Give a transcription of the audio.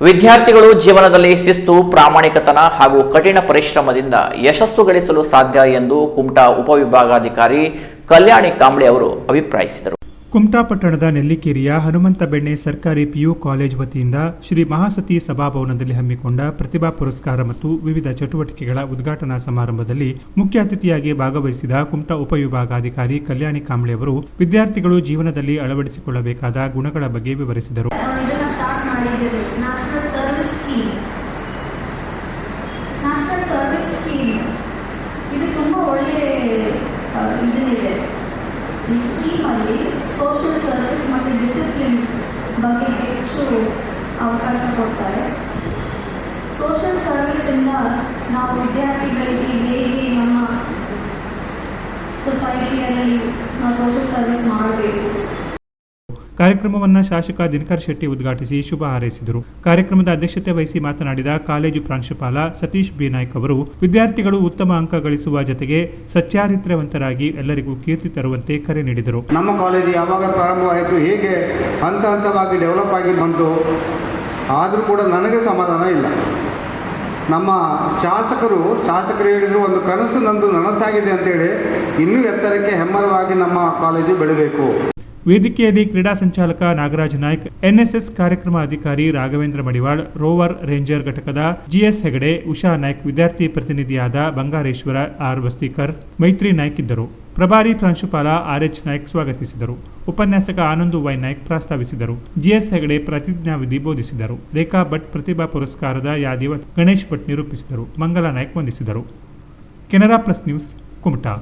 ವಿದ್ಯಾರ್ಥಿಗಳು ಜೀವನದಲ್ಲಿ ಶಿಸ್ತು, ಪ್ರಾಮಾಣಿಕತನ ಹಾಗೂ ಕಠಿಣ ಪರಿಶ್ರಮದಿಂದ ಯಶಸ್ಸು ಗಳಿಸಲು ಸಾಧ್ಯ ಎಂದು ಕುಮಟಾ ಉಪವಿಭಾಗಾಧಿಕಾರಿ ಕಲ್ಯಾಣಿ ಕಾಂಬ್ಳೆ ಅವರು ಅಭಿಪ್ರಾಯಿಸಿದರು. ಕುಮಟಾ ಪಟ್ಟಣದ ನೆಲ್ಲಿಕೇರಿಯ ಹನುಮಂತ ಬೆಣ್ಣೆ ಸರ್ಕಾರಿ ಪಿಯು ಕಾಲೇಜ್ ವತಿಯಿಂದ ಶ್ರೀ ಮಹಾಸತಿ ಸಭಾಭವನದಲ್ಲಿ ಹಮ್ಮಿಕೊಂಡ ಪ್ರತಿಭಾ ಪುರಸ್ಕಾರ ಮತ್ತು ವಿವಿಧ ಚಟುವಟಿಕೆಗಳ ಉದ್ಘಾಟನಾ ಸಮಾರಂಭದಲ್ಲಿ ಮುಖ್ಯ ಅತಿಥಿಯಾಗಿ ಭಾಗವಹಿಸಿದ ಕುಮಟಾ ಉಪವಿಭಾಗಾಧಿಕಾರಿ ಕಲ್ಯಾಣಿ ಕಾಂಬ್ಳೆ ಅವರು ವಿದ್ಯಾರ್ಥಿಗಳು ಜೀವನದಲ್ಲಿ ಅಳವಡಿಸಿಕೊಳ್ಳಬೇಕಾದ ಗುಣಗಳ ಬಗ್ಗೆ ವಿವರಿಸಿದರು. ಮಾಡಿದ್ದೀವಿ. National service scheme national service scheme ಇದು ತುಂಬ ಒಳ್ಳೆ ಇದನ್ನಿದೆ ಈ ಸ್ಕೀಮಲ್ಲಿ ಸೋಷಿಯಲ್ ಸರ್ವಿಸ್ ಮತ್ತು ಡಿಸಿಪ್ಲಿನ್ ಬಗ್ಗೆ ಹೆಚ್ಚು ಅವಕಾಶ ಕೊಡ್ತಾರೆ. ಸೋಷಿಯಲ್ ಸರ್ವಿಸಿಂದ ನಾವು ವಿದ್ಯಾರ್ಥಿಗಳಿಗೆ ಹೇಗೆ ನಮ್ಮ ಸೊಸೈಟಿಯಲ್ಲಿ ನಾವು ಸೋಷಿಯಲ್ ಸರ್ವಿಸ್ ಮಾಡಬೇಕು? ಕಾರ್ಯಕ್ರಮವನ್ನು ಶಾಸಕ ದಿನಕರ್ ಶೆಟ್ಟಿ ಉದ್ಘಾಟಿಸಿ ಶುಭ ಹಾರೈಸಿದರು. ಕಾರ್ಯಕ್ರಮದ ಅಧ್ಯಕ್ಷತೆ ವಹಿಸಿ ಮಾತನಾಡಿದ ಕಾಲೇಜು ಪ್ರಾಂಶುಪಾಲ ಸತೀಶ್ ಬಿ. ನಾಯ್ಕ್ ಅವರು, ವಿದ್ಯಾರ್ಥಿಗಳು ಉತ್ತಮ ಅಂಕ ಗಳಿಸುವ ಜೊತೆಗೆ ಸಚ್ಚಾರಿತ್ರ್ಯವಂತರಾಗಿ ಎಲ್ಲರಿಗೂ ಕೀರ್ತಿ ತರುವಂತೆ ಕರೆ ನೀಡಿದರು. ನಮ್ಮ ಕಾಲೇಜು ಯಾವಾಗ ಪ್ರಾರಂಭವಾಯಿತು, ಹೇಗೆ ಹಂತ ಹಂತವಾಗಿ ಡೆವಲಪ್ ಆಗಿ ಬಂತು, ಆದರೂ ಕೂಡ ನನಗೆ ಸಮಾಧಾನ ಇಲ್ಲ. ನಮ್ಮ ಶಾಸಕರು ಶಾಸಕರು ಹೇಳಿದ್ರು, ಒಂದು ಕನಸು ನಂದು ನನಸಾಗಿದೆ ಅಂತೇಳಿ, ಇನ್ನೂ ಎತ್ತರಕ್ಕೆ ಹೆಮ್ಮರವಾಗಿ ನಮ್ಮ ಕಾಲೇಜು ಬೆಳಬೇಕು. ವೇದಿಕೆಯಲ್ಲಿ ಕ್ರೀಡಾ ಸಂಚಾಲಕ ನಾಗರಾಜ್ ನಾಯ್ಕ್, ಎನ್ಎಸ್ಎಸ್ ಕಾರ್ಯಕ್ರಮ ಅಧಿಕಾರಿ ರಾಘವೇಂದ್ರ ಮಡಿವಾಳ್, ರೋವರ್ ರೇಂಜರ್ ಘಟಕದ ಜಿಎಸ್ ಹೆಗಡೆ, ಉಷಾ ನಾಯ್ಕ್ ವಿದ್ಯಾರ್ಥಿ ಪ್ರತಿನಿಧಿಯಾದ ಬಂಗಾರೇಶ್ವರ ಆರ್ ವಸ್ತಿಕರ್, ಮೈತ್ರಿ ನಾಯ್ಕ್ ಇದ್ದರು. ಪ್ರಭಾರಿ ಪ್ರಾಂಶುಪಾಲ ಆರ್ಎಚ್ ನಾಯ್ಕ್ ಸ್ವಾಗತಿಸಿದರು. ಉಪನ್ಯಾಸಕ ಆನಂದು ವೈ ನಾಯ್ಕ್ ಪ್ರಸ್ತಾವಿಸಿದರು. ಜಿಎಸ್ ಹೆಗಡೆ ಪ್ರತಿಜ್ಞಾವಿಧಿ ಬೋಧಿಸಿದರು. ರೇಖಾ ಭಟ್ ಪ್ರತಿಭಾ ಪುರಸ್ಕಾರದ ಯಾದಿವ ಗಣೇಶ್ ಭಟ್ ನಿರೂಪಿಸಿದರು. ಮಂಗಲ ನಾಯ್ಕ್ ವಂದಿಸಿದರು. Canara Plus News, Kumta.